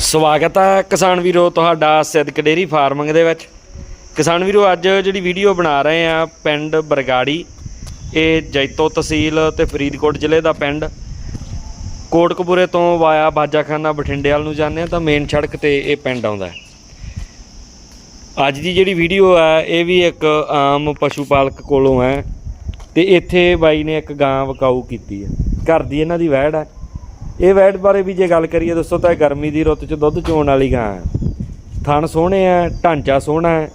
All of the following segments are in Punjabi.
ਸਵਾਗਤ ਹੈ ਕਿਸਾਨ ਵੀਰੋ ਤੁਹਾਡਾ ਸਿੱਧਕ ਡੇਰੀ ਫਾਰਮਿੰਗ ਦੇ ਵਿੱਚ। ਕਿਸਾਨ ਵੀਰੋ, ਅੱਜ ਜਿਹੜੀ ਵੀਡੀਓ ਬਣਾ ਰਹੇ ਆ ਪਿੰਡ ਬਰਗਾੜੀ, ਇਹ ਜੈਤੋ ਤਹਿਸੀਲ ਤੇ ਫਰੀਦਕੋਟ ਜ਼ਿਲ੍ਹੇ ਦਾ ਪਿੰਡ। ਕੋਟਕਪੂਰੇ ਤੋਂ ਵਾਇਆ ਬਾਜਾਖਾਨਾ ਬਠਿੰਡੇ ਵਾਲ ਨੂੰ ਜਾਂਦੇ ਆ ਤਾਂ ਮੇਨ ਸੜਕ ਤੇ ਇਹ ਪਿੰਡ ਆਉਂਦਾ ਅੱਜ ਦੀ ਜਿਹੜੀ ਵੀਡੀਓ ਹੈ ਇਹ ਵੀ ਇੱਕ ਆਮ ਪਸ਼ੂ ਪਾਲਕ ਕੋਲੋਂ ਹੈ ਤੇ ਇੱਥੇ ਬਾਈ ਨੇ ਇੱਕ ਗਾਂ ਵਕਾਊ ਕੀਤੀ ਹੈ। ਘਰ ਦੀ ਇਹਨਾਂ ਦੀ ਵਹਿੜ ਹੈ। ਇਹ ਵੈੜ ਬਾਰੇ ਵੀ ਜੇ ਗੱਲ ਕਰੀਏ ਦੋਸਤੋ ਤਾਂ ਇਹ ਗਰਮੀ ਦੀ ਰੁੱਤ 'ਚ ਦੁੱਧ ਚੋਣ ਵਾਲੀ ਗਾਂ ਹੈ। ਥਣ ਸੋਹਣੇ ਆ, ਢਾਂਚਾ ਸੋਹਣਾ ਹੈ।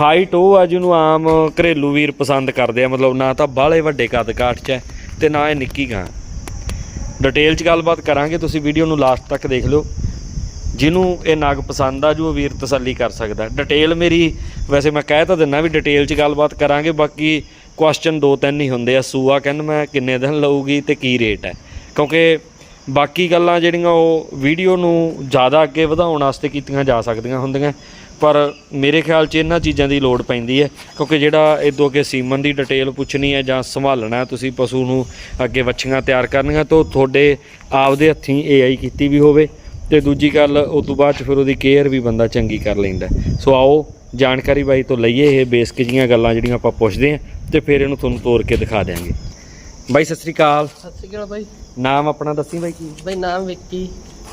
ਹਾਈਟ ਉਹ ਆ ਜਿਹਨੂੰ ਆਮ ਘਰੇਲੂ ਵੀਰ ਪਸੰਦ ਕਰਦੇ ਆ, ਮਤਲਬ ਨਾ ਤਾਂ ਬਾਹਲੇ ਵੱਡੇ ਕੱਦ ਕਾਠ 'ਚ ਹੈ ਤੇ ਨਾ ਇਹ ਨਿੱਕੀ ਗਾਂ। ਡਿਟੇਲ 'ਚ ਗੱਲਬਾਤ ਕਰਾਂਗੇ, ਤੁਸੀਂ ਵੀਡੀਓ ਨੂੰ ਲਾਸਟ ਤੱਕ ਦੇਖ ਲਿਓ। ਜਿਹਨੂੰ ਇਹ ਨਾਗ ਪਸੰਦ ਆ, ਜੋ ਵੀਰ ਤਸੱਲੀ ਕਰ ਸਕਦਾ ਡਿਟੇਲ ਮੇਰੀ, ਵੈਸੇ ਮੈਂ ਕਹਿ ਤਾਂ ਦਿੰਨਾ ਵੀ ਡਿਟੇਲ 'ਚ ਗੱਲਬਾਤ ਕਰਾਂਗੇ, ਬਾਕੀ ਕੁਐਸਚਨ ਦੋ ਤਿੰਨ ਹੀ ਹੁੰਦੇ ਆ। ਸੂਆ ਕਹਿੰਦਾ ਮੈਂ ਕਿੰਨੇ ਦਿਨ ਲਊਗੀ ਤੇ ਕੀ ਰੇਟ ਹੈ। ਕਿਉਂਕਿ ਬਾਕੀ ਗੱਲਾਂ ਜਿਹੜੀਆਂ ਉਹ ਵੀਡੀਓ ਨੂੰ ਜ਼ਿਆਦਾ ਅੱਗੇ ਵਧਾਉਣ ਵਾਸਤੇ ਕੀਤੀਆਂ ਜਾ ਸਕਦੀਆਂ ਹੁੰਦੀਆਂ, ਪਰ ਮੇਰੇ ਖਿਆਲ 'ਚ ਇਹਨਾਂ ਚੀਜ਼ਾਂ ਦੀ ਲੋੜ ਪੈਂਦੀ ਹੈ, ਕਿਉਂਕਿ ਜਿਹੜਾ ਇਦੋਂ ਅੱਗੇ ਸੀਮਨ ਦੀ ਡਿਟੇਲ ਪੁੱਛਣੀ ਹੈ ਜਾਂ ਸੰਭਾਲਣਾ ਤੁਸੀਂ ਪਸ਼ੂ ਨੂੰ ਅੱਗੇ ਵੱਛੀਆਂ ਤਿਆਰ ਕਰਨੀਆਂ, ਤਾਂ ਉਹ ਤੁਹਾਡੇ ਆਪਦੇ ਹੱਥੀਂ ਏਆਈ ਕੀਤੀ ਵੀ ਹੋਵੇ, ਤੇ ਦੂਜੀ ਗੱਲ ਉਸ ਤੋਂ ਬਾਅਦ ਚ ਫਿਰ ਉਹਦੀ ਕੇਅਰ ਵੀ ਬੰਦਾ ਚੰਗੀ ਕਰ ਲੈਂਦਾ ਸੋ ਆਓ ਜਾਣਕਾਰੀ ਬਾਈ ਤੋਂ ਲਈਏ, ਇਹ ਬੇਸਿਕ ਜੀਆਂ ਗੱਲਾਂ ਜਿਹੜੀਆਂ ਆਪਾਂ ਪੁੱਛਦੇ ਆਂ ਤੇ ਫਿਰ ਇਹਨੂੰ ਤੁਹਾਨੂੰ ਤੋੜ ਕੇ ਦਿਖਾ ਦਿਆਂਗੇ। ਬਾਈ, ਸਤਿ ਸ੍ਰੀ ਅਕਾਲ। ਸਤਿ ਸ਼੍ਰੀ ਅਕਾਲ ਬਾਈ। ਨਾਮ ਆਪਣਾ ਦੱਸੀ ਬਾਈ ਕੀ? ਬਾਈ ਨਾਮ ਵਿੱਕੀ।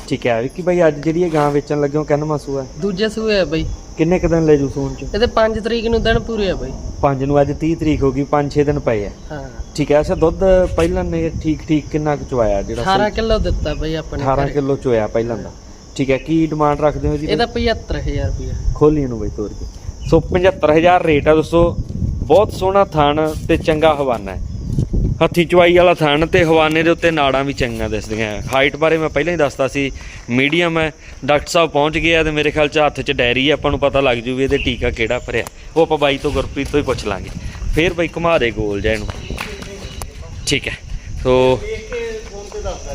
ਠੀਕ ਹੈ ਵਿੱਕੀ ਬਾਈ ਅੱਜ ਜਿਹੜੀ ਇਹ ਗਾਂ ਵੇਚਣ ਲੱਗੇ ਹੋ ਕਿੰਨਾ ਮਾਸੂ ਹੈ? ਦੂਜੇ ਸੂਏ ਆ ਬਾਈ। ਕਿੰਨੇ ਕੁ ਦਿਨ ਲੈ ਜੂ ਸੂਣ ਚ? ਇਹਦੇ 5 ਤਰੀਕ ਨੂੰ ਦਿਨ ਪੂਰੇ ਆ ਬਾਈ। ਪੰਜ ਨੂੰ ਅੱਜ 30 ਤਰੀਕ ਹੋ ਗਈ 5-6 ਦਿਨ ਪਏ ਆ। ਹਾਂ। ਠੀਕ ਹੈ ਅੱਛਾ ਦੁੱਧ ਪਹਿਲਾਂ ਨੇ ਠੀਕ ਠੀਕ ਕਿੰਨਾ ਕੁ ਚੁਆਇਆ ਜਿਹੜਾ 18 ਕਿਲੋ ਦਿੱਤਾ ਬਾਈ ਆਪਣੇ 18 ਘਰੇ। ਕਿਲੋ ਚੋਇਆ ਪਹਿਲਾਂ ਦਾ। ਠੀਕ ਹੈ ਕੀ ਡਿਮਾਂਡ ਰੱਖਦੇ ਹੋ ਜੀ ਇਹਦਾ 75000 ਰੁਪਇਆ। ਖੋਲੀ ਇਹਨੂੰ ਬਈ ਤੋੜ ਕੇ। ਸੋ 75000 ਰੇਟ ਆ ਦੋਸਤੋ। ਬਹੁਤ ਸੋਹਣਾ ਥਣ ਤੇ ਚੰਗਾ ਹਵਾਨਾ ਹੈ। ਹੱਥੀ ਚੁਆਈ ਵਾਲਾ ਥਣ ਤੇ ਹਵਾਨੇ ਦੇ ਉੱਤੇ ਨਾੜਾਂ ਵੀ ਚੰਗੀਆਂ ਦਿਸਦੀਆਂ। ਹਾਈਟ ਬਾਰੇ ਮੈਂ ਪਹਿਲਾਂ ਹੀ ਦੱਸਤਾ ਸੀ। ਮੀਡੀਅਮ ਹੈ। ਡਾਕਟਰ ਸਾਹਿਬ ਪਹੁੰਚ ਗਏ ਆ ਤੇ ਮੇਰੇ ਖਿਆਲ ਚ ਹੱਥ 'ਚ ਡਾਇਰੀ ਹੈ ਆਪਾਂ ਨੂੰ ਪਤਾ ਲੱਗ ਜੂ ਵੀ ਇਹਦੇ ਟੀਕਾ ਕਿਹੜਾ ਭਰਿਆ। ਉਹ ਆਪਾਂ ਬਾਈ ਤੋਂ ਗੁਰਪ੍ਰੀਤ ਤੋਂ ਹੀ ਪੁੱਛ ਲਾਂਗੇ। ਫੇਰ ਬਾਈ ਘੁਮਾ ਦੇ ਗੋਲ ਜਾ ਇਹਨੂੰ। ਠੀਕ ਹੈ। ਸੋ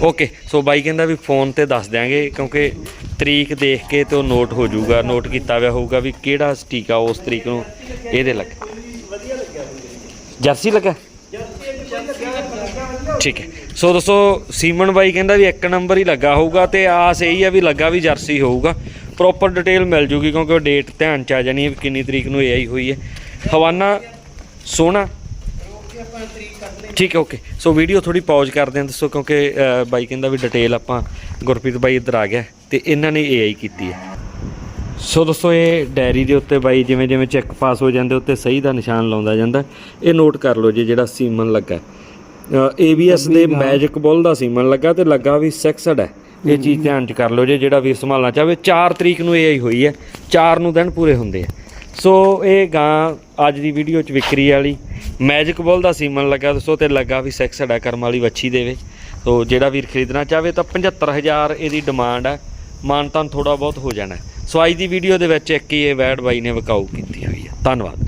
ਓਕੇ ਸੋ ਬਾਈ ਕਹਿੰਦਾ ਵੀ ਫੋਨ ਤੇ ਦੱਸ ਦਿਆਂਗੇ ਕਿਉਂਕਿ ਤਰੀਕ ਦੇਖ ਕੇ ਤੇ ਉਹ ਨੋਟ ਹੋ ਜਾਊਗਾ। ਨੋਟ ਕੀਤਾ ਹੋਇਆ ਹੋਊਗਾ ਵੀ ਕਿਹੜਾ ਟੀਕਾ ਉਸ ਤਰੀਕ ਨੂੰ ਇਹਦੇ ਲੱਗ ਜਰਸੀ ਲੱਗਾ? ਠੀਕ ਹੈ। ਸੋ ਦੋਸਤੋ, ਸੀਮਨ ਬਾਈ ਕਹਿੰਦਾ ਵੀ ਇੱਕ ਨੰਬਰ ਹੀ ਲੱਗਾ ਹੋਊਗਾ ਤੇ ਆਸ ਇਹੀ ਆ ਵੀ ਲੱਗਾ ਵੀ ਜਰਸੀ ਹੋਊਗਾ। ਪ੍ਰੋਪਰ ਡਿਟੇਲ ਮਿਲ ਜੂਗੀ ਕਿਉਂਕਿ ਉਹ ਡੇਟ ਧਿਆਨ ਚ ਆ ਜਾਣੀ ਹੈ ਵੀ ਕਿੰਨੀ ਤਰੀਕ ਨੂੰ ਇਹ ਆਈ ਹੋਈ ਹੈ। ਹਵਾਨਾ ਸੋਹਣਾ ਠੀਕ ਹੈ ਓਕੇ ਸੋ ਵੀਡੀਓ ਥੋੜੀ ਪੌਜ਼ ਕਰਦੇ ਹਾਂ ਦੱਸੋ ਕਿਉਂਕਿ ਬਾਈ ਕਹਿੰਦਾ ਵੀ ਡਿਟੇਲ ਆਪਾਂ ਗੁਰਪ੍ਰੀਤ ਬਾਈ ਇੱਧਰ ਆ ਗਿਆ ਤੇ ਇਹਨਾਂ ਨੇ ਏਆਈ ਕੀਤੀ ਹੈ। ਸੋ ਦੋਸਤੋ, ਇਹ ਡਾਇਰੀ ਦੇ ਉੱਤੇ ਬਾਈ ਜਿਵੇਂ ਜਿਵੇਂ ਚੈੱਕ ਪਾਸ ਹੋ ਜਾਂਦੇ, ਉੱਤੇ ਸਹੀ ਦਾ ਨਿਸ਼ਾਨ ਲਾਉਂਦਾ ਜਾਂਦਾ। ਇਹ ਨੋਟ ਕਰ ਲਓ ਜੇ ਜਿਹੜਾ ਸੀਮਨ ਲੱਗਾ ABS ਦੇ ਮੈਜਿਕ ਬੁੱਲ ਦਾ ਸੀਮਨ ਲੱਗਾ ਤੇ ਲੱਗਾ ਵੀ ਸੈਕਸਡ ਹੈ। ਇਹ ਚੀਜ਼ ਧਿਆਨ ਚ ਕਰ ਲਓ ਜੇ ਜਿਹੜਾ ਵੀਰ ਸੰਭਾਲਣਾ ਚਾਹਵੇ। 4 ਤਰੀਕ ਨੂੰ ਏਆਈ ਹੋਈ ਹੈ 4 ਨੂੰ ਦਿਨ ਪੂਰੇ ਹੁੰਦੇ ਆ। ਸੋ ਇਹ ਗਾਂ ਅੱਜ ਦੀ ਵੀਡੀਓ ਚ ਵਿਕਰੀ ਵਾਲੀ ਮੈਜਿਕ ਬੁੱਲ ਦਾ ਸੀਮਨ ਲੱਗਾ ਦੋਸਤੋ ਤੇ ਲੱਗਾ ਵੀ ਸੈਕਸਡ ਹੈ ਕਰਮ ਵਾਲੀ ਵੱਛੀ ਦੇਵੇ। ਸੋ ਜਿਹੜਾ ਵੀਰ ਖਰੀਦਣਾ ਚਾਹਵੇ ਤਾਂ 75000 ਇਹਦੀ ਡਿਮਾਂਡ ਹੈ। ਮਾਨਤਾਨ ਥੋੜਾ ਬਹੁਤ ਹੋ ਜਾਣਾ। ਸੋ ਅੱਜ ਦੀ ਵੀਡੀਓ ਦੇ ਵਿੱਚ ਇੱਕ ਹੀ ਇਹ ਵੈਡ ਬਾਈ ਨੇ ਵਿਕਾਊ ਕੀਤੀ ਹੋਈ ਹੈ। ਧੰਨਵਾਦ।